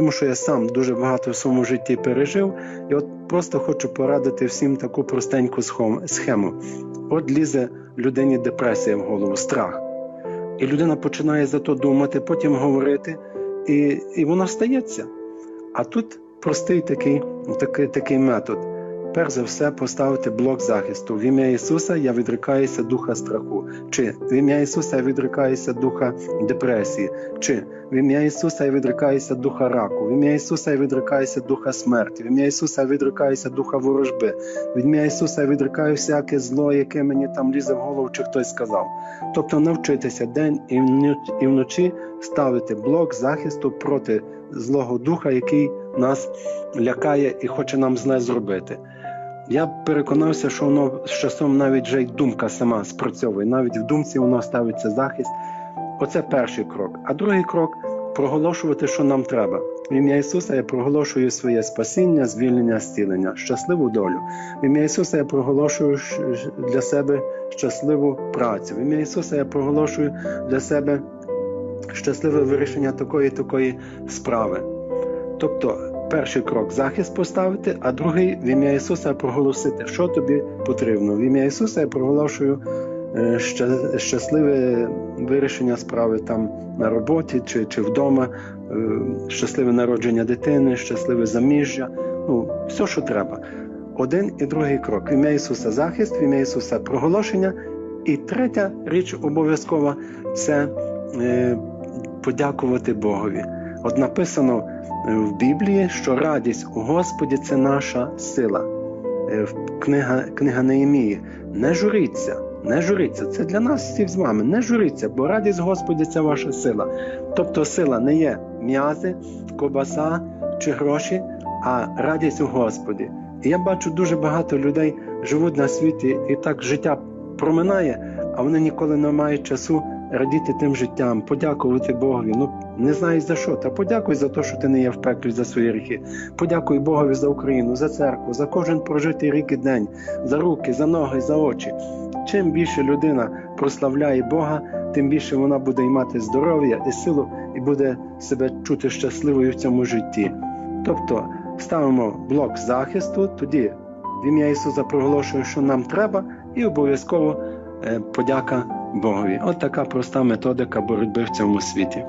тому що я сам дуже багато в своєму житті пережив, і от просто хочу порадити всім таку простеньку схему. От лізе людині депресія в голову, страх. І людина починає за то думати, потім говорити, і і воно стається. А тут простий такий, такий, такий метод перш за все поставити блок захисту. В ім'я Ісуса я відрикаюся духа страху, чи в ім'я Ісуса я відрикаюся духа депресії, чи в ім'я Ісуса я відрикаюся духа раку, в ім'я Ісуса я відрикаюся духа смерті, в ім'я Ісуса я відрикаюся духа ворожби, в ім'я Ісуса я відрикаю всяке зло, яке мені там лізе в голову, чи хтось сказав. Тобто навчитися день і вночі ставити блок захисту проти злого духа, який нас лякає і хоче нам зле зробити. Я переконався, що воно з часом навіть вже й думка сама спрацьовує. Навіть в думці воно ставиться захист. Оце перший крок. А другий крок проголошувати, що нам треба. В ім'я Ісуса я проголошую своє спасіння, звільнення, зцілення, щасливу долю. В ім'я Ісуса я проголошую для себе щасливу працю. В ім'я Ісуса я проголошую для себе щасливе вирішення такої такої справи. Тобто, перший крок захист поставити, а другий в ім'я Ісуса проголосити, що тобі потрібно. В ім'я Ісуса я проголошую е, щасливе вирішення справи там на роботі чи чи вдома, е, щасливе народження дитини, щасливе заміжжя, ну, все, що треба. Один і другий крок. В ім'я Ісуса захист, в ім'я Ісуса проголошення. І третя річ обов'язкова це е, подякувати Богові. От написано в Біблії, що радість у Господі це наша сила. Е, книга книга Неємії. Не журіться, не журіться. Це для нас всіх з вами. Не журіться, бо радість Господі це ваша сила. Тобто сила не є м'язи, кобаса чи гроші, а радість у Господі. І я бачу дуже багато людей живуть на світі, і так життя проминає, а вони ніколи не мають часу радіти тим життям, подякувати Богові. Ну не знаю за що, та подякуй за те, що ти не є в пеклі за свої гріхи. Подякуй Богові за Україну, за церкву, за кожен прожитий рік і день, за руки, за ноги, за очі. Чим більше людина прославляє Бога, тим більше вона буде мати здоров'я і силу, і буде себе чути щасливою в цьому житті. Тобто ставимо блок захисту, тоді в ім'я Ісуса проголошую, що нам треба, і обов'язково е, подяка Богові. От така проста методика боротьби в цьому світі.